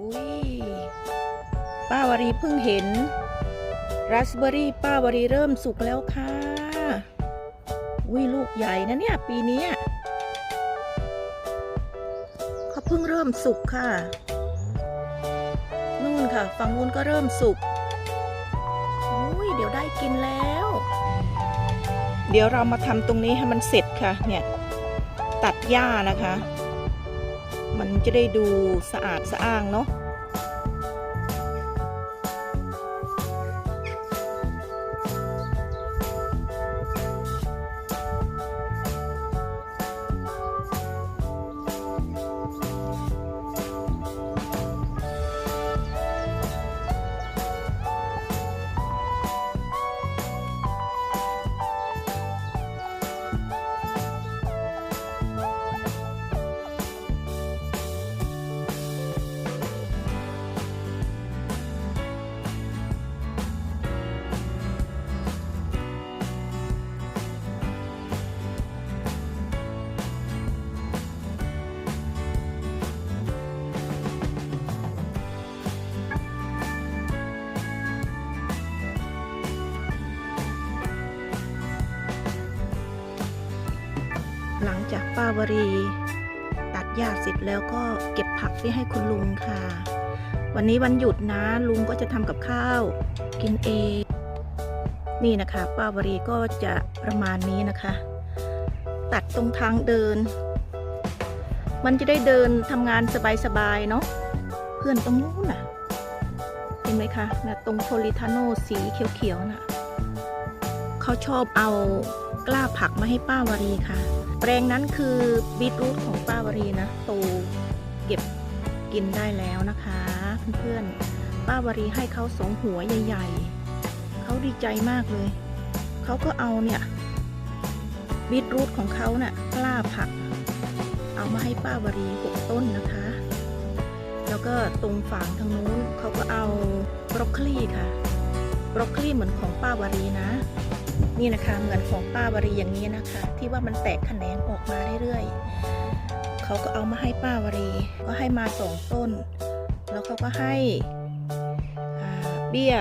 อุ้ยป้าวรีเพิ่งเห็น ราสเบอรี่ป้าวรีเริ่มสุกแล้วค่ะ อุ้ยลูกใหญ่นะเนี่ย ปีนี้เขาเพิ่งเริ่มสุกค่ะนู่นค่ะ ฝั่งนู้นก็เริ่มสุกอุ้ยเดี๋ยวได้กินแล้ว เดี๋ยวเรามาทำตรงนี้ให้มันเสร็จค่ะ เนี่ย ตัดหญ้านะคะ มันจะได้ดูสะอาดสะอ้างเนาะ ป้าวรี ตัดหญ้าเสร็จแล้วก็เก็บผักไว้ให้คุณลุงค่ะ วันนี้วันหยุดนะลุงก็จะทำกับข้าว กินเอง นี่นะคะ ป้าวรีก็จะประมาณนี้นะคะ ตัดตรงทางเดิน มันจะได้เดินทำงานสบายๆเนาะเพื่อนตรงนู้นน่ะเห็นไหมคะนะตรงโพลิทาโนสีเขียวๆน่ะเขาชอบเอากล้าผักมาให้ป้าวรีค่ะ แปลงนั้นคือบีทรูทของป้าวรีนะโตเก็บกินได้แล้วนะคะเพื่อนๆป้าวรีให้เขาสองหัวใหญ่ ๆเขาดีใจมากเลย เขาก็เอาเนี่ยบีทรูทของเขาเนี่ยกล้าผัก เอามาให้ป้าวรีหกต้นนะคะ แล้วก็ตรงฝั่งทางนู้นเขาก็เอาบรอกโคลีค่ะบรอกโคลีเหมือนของป้าวรีนะ นี่นะคะเหมือนของป้าวรีอย่างนี้นะคะ ที่ว่ามันแตกแขนงออกมาเรื่อยๆเขาก็เอามาให้ป้าวรีก็ให้มาสองต้น แล้วเขาก็ให้เบี้ย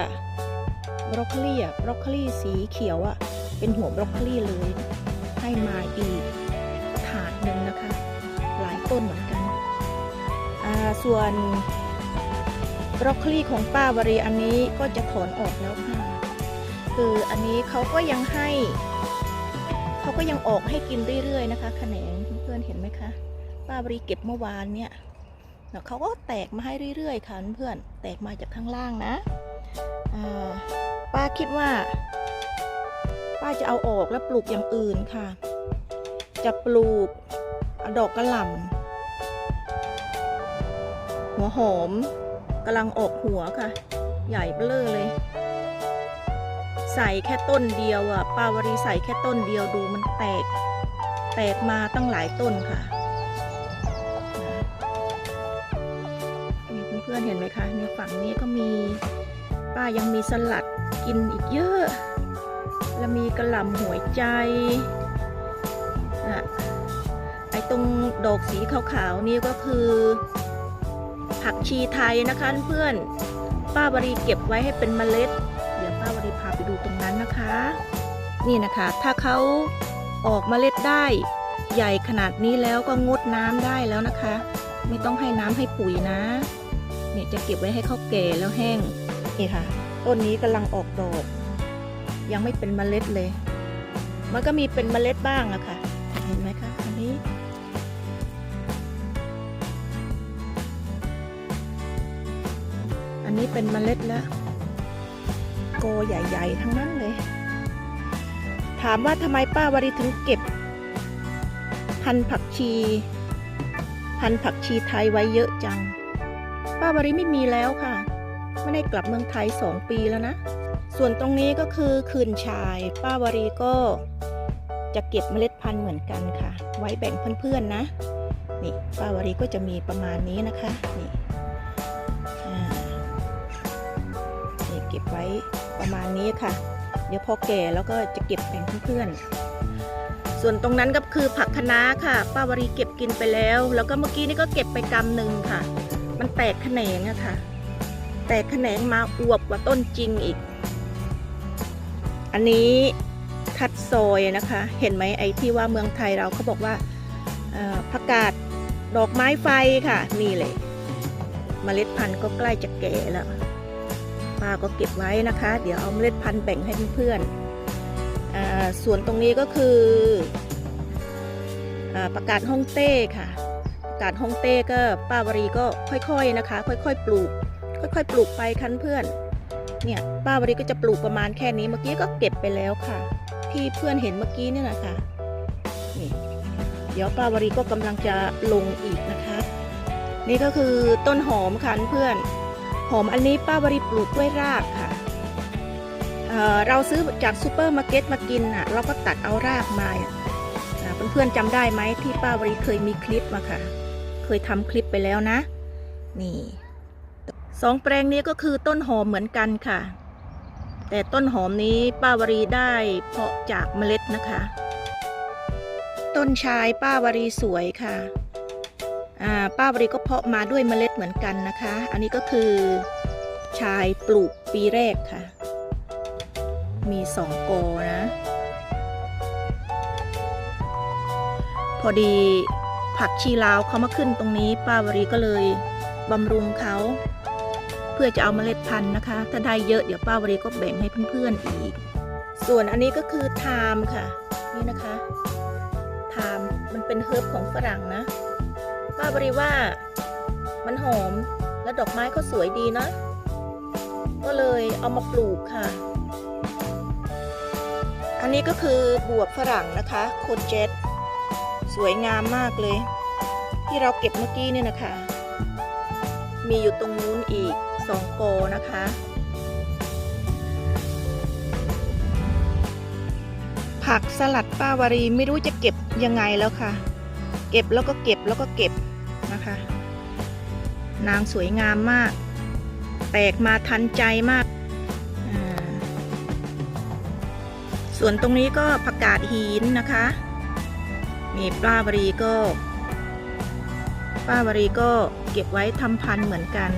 บรอกโคลีอะบรอกโคลีสีเขียวอะเป็นหัวบรอกโคลีเลย ให้มาอีกถาดหนึ่งนะคะ หลายต้นเหมือนกันส่วนบรอกโคลีของป้าวรีอันนี้ก็จะถอนออกแล้วค่ะ คืออันนี้เขาก็ยังให้เขาก็ยังออกให้กินเรื่อยๆนะคะแขนงเพื่อนเห็นไหมคะป้าบริเก็บเมื่อวานเนี่ยแล้วเขาก็แตกมาให้เรื่อยๆค่ะเพื่อนแตกมาจากข้างล่างนะป้าคิดว่า ป้าจะเอาออกแล้วปลูกอย่างอื่นค่ะ จะปลูกดอกกระหล่ำหัวหอมกำลังออกหัวค่ะ ใหญ่เบ้อเลย ใส่แค่ต้นเดียวอะป้าวรีใส่แค่ต้นเดียวดูมันแตก แตกมาตั้งหลายต้นค่ะนี่เพื่อนๆเห็นไหมคะในฝั่งนี้ก็มีป้ายังมีสลัดกินอีกเยอะ แล้วมีกระหล่ำหัวใจอะไอ้ตรงดอกสีขาวๆนี่ก็คือ ผักชีไทยนะคะเพื่อนป้าวรีเก็บไว้ให้เป็นเมล็ดาวรีพาไปดูตรงนั้นนะคะ นี่นะคะ ถ้าเขาออกเมล็ดได้ ใหญ่ขนาดนี้แล้วก็งดน้ำได้แล้วนะคะ ไม่ต้องให้น้ำให้ปุ๋ยนะ เนี่ยจะเก็บไว้ให้เขาแก่แล้วแห้งนี่ค่ะ ต้นนี้กำลังออกดอกยังไม่เป็นเมล็ดเลย มันก็มีเป็นเมล็ดบ้างอะค่ะ เห็นไหมคะอันนี้อันนี้เป็นเมล็ดแล้ว กใหญ่ๆ ทั้งนั้นเลย ถามว่าทำไมป้าวริถึงเก็บ พันผักชี พันผักชีไทยไว้เยอะจัง ป้าวริไม่มีแล้วค่ะ ไม่ได้กลับเมืองไทยสองปีแล้วนะ ส่วนตรงนี้ก็คือคืนชาย ป้าวรีก็จะเก็บเมล็ดพันธุ์เหมือนกันค่ะ ไว้แบ่งเพื่อนๆนะ นี่ป้าวรีก็จะมีประมาณนี้นะคะ นี่ ไว้ประมาณนี้ค่ะ เดี๋ยวพอแก่แล้วก็จะเก็บแบ่งเพื่อนๆ ส่วนตรงนั้นก็คือผักคะน้าค่ะป้าวรีเก็บกินไปแล้ว แล้วก็เมื่อกี้นี่ก็เก็บไปกำหนึ่งค่ะ มันแตกแขนงอะค่ะ แตกแขนงมาอวบกว่าต้นจริงอีก อันนี้คัดซอยนะคะ เห็นไหมไอ้ที่ว่าเมืองไทยเราเขาบอกว่าผักกาดดอกไม้ไฟค่ะ นี่เลยเมล็ดพันธุ์ก็ใกล้จะแก่แล้ว ป้าก็เก็บไว้นะคะ เดี๋ยวเอาเมล็ดพันธุ์แบ่งให้เพื่อนๆอ่าส่วนตรงนี้ก็คืออประกาศฮ่องเต้ค่ะ ประกาศฮ่องเต้ก็ป้าวรีก็ค่อยๆนะคะ ค่อยๆปลูก ค่อยๆ ปลูกไปคันเพื่อน เนี่ยป้าวรีก็จะปลูกประมาณแค่นี้เมื่อกี้ก็เก็บไปแล้วค่ะ ที่เพื่อนเห็นเมื่อกี้เนี่ยนะคะนี่เดี๋ยวป้าวรีก็กำลังจะลงอีกนะคะ นี่ก็คือต้นหอมค่ะเพื่อน หอมอันนี้ป้าวรีปลูกด้วยรากค่ะเเราซื้อจากซูเปอร์มาร์เก็ตมากินอะ เราก็ตัดเอารากมาอ่อ่าเพื่อนๆจำได้ไหมที่ป้าวรีเคยมีคลิปมาค่ะ เคยทำคลิปไปแล้วนะ นี่สองแปลงนี้ก็คือต้นหอมเหมือนกันค่ะ แต่ต้นหอมนี้ป้าวรีได้เพาะจากเมล็ดนะคะ ต้นชายป้าวรีสวยค่ะ ป้าวรีก็เพาะมาด้วยเมล็ดเหมือนกันนะคะ อันนี้ก็คือชายปลูกปีแรกค่ะ มีสองกอนะ พอดีผักชีลาวเขามาขึ้นตรงนี้ ป้าวรีก็เลยบำรุงเขาเพื่อจะเอาเมล็ดพันธุ์นะคะ ถ้าได้เยอะเดี๋ยวป้าวรีก็แบ่งให้เพื่อนๆอีก ส่วนอันนี้ก็คือไทม์ค่ะ นี่นะคะไทม์มันเป็นเฮิร์บของฝรั่งนะ ป้าวรีว่า มันหอมและดอกไม้ก็สวยดีนะ ก็เลยเอามาปลูกค่ะ อันนี้ก็คือบวบฝรั่งนะคะโคเจตสวยงามมากเลย ที่เราเก็บเมื่อกี้เนี่ยนะคะ มีอยู่ตรงนู้นอีกสองโกนะคะผักสลัดป้าวารีไม่รู้จะเก็บยังไงแล้วค่ะ ก็บแล้วก็เก็บแล้วก็เก็บนะคะ นางสวยงามมาก แตกมาทันใจมาก ส่วนตรงนี้ก็ผักกาดหินนะคะนี่ป้าวรีก็ป้าวรีก็เก็บไว้ทำพันธุ์เหมือนกัน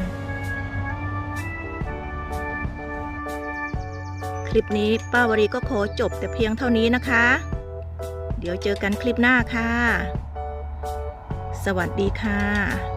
คลิปนี้ป้าวรีก็ขอจบแต่เพียงเท่านี้นะคะ เดี๋ยวเจอกันคลิปหน้าค่ะ สวัสดีค่ะ